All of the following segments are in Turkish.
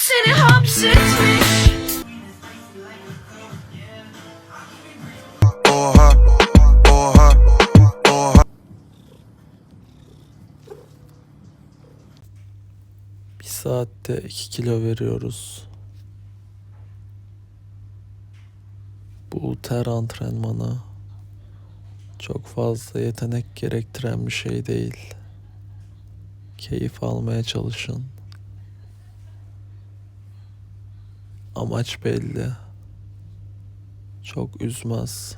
seni hapsetmiş Oha, oha, oha. Bir saatte 2 kilo veriyoruz. Bu ter antrenmanı çok fazla yetenek gerektiren bir şey değil. Keyif almaya çalışın. Amaç belli. Çok üzmez.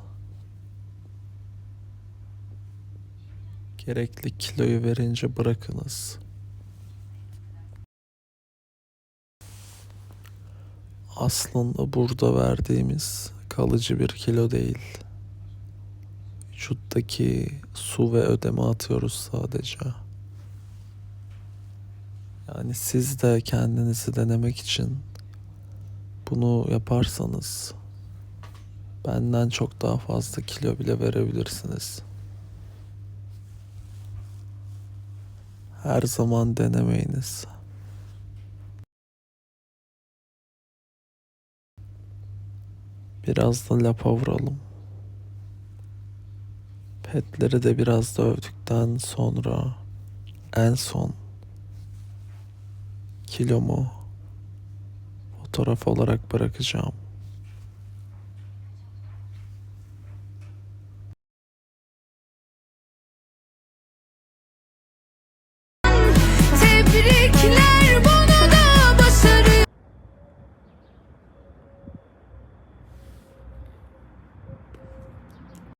Gerekli kiloyu verince bırakınız. Aslında burada verdiğimiz kalıcı bir kilo değil. Vücuttaki su ve ödeme atıyoruz sadece. Yani siz de kendinizi denemek için bunu yaparsanız benden çok daha fazla kilo bile verebilirsiniz. Her zaman denemeyiniz. Biraz da lapa vuralım. Petleri de biraz da övdükten sonra en son kilomu fotoğraf olarak bırakacağım.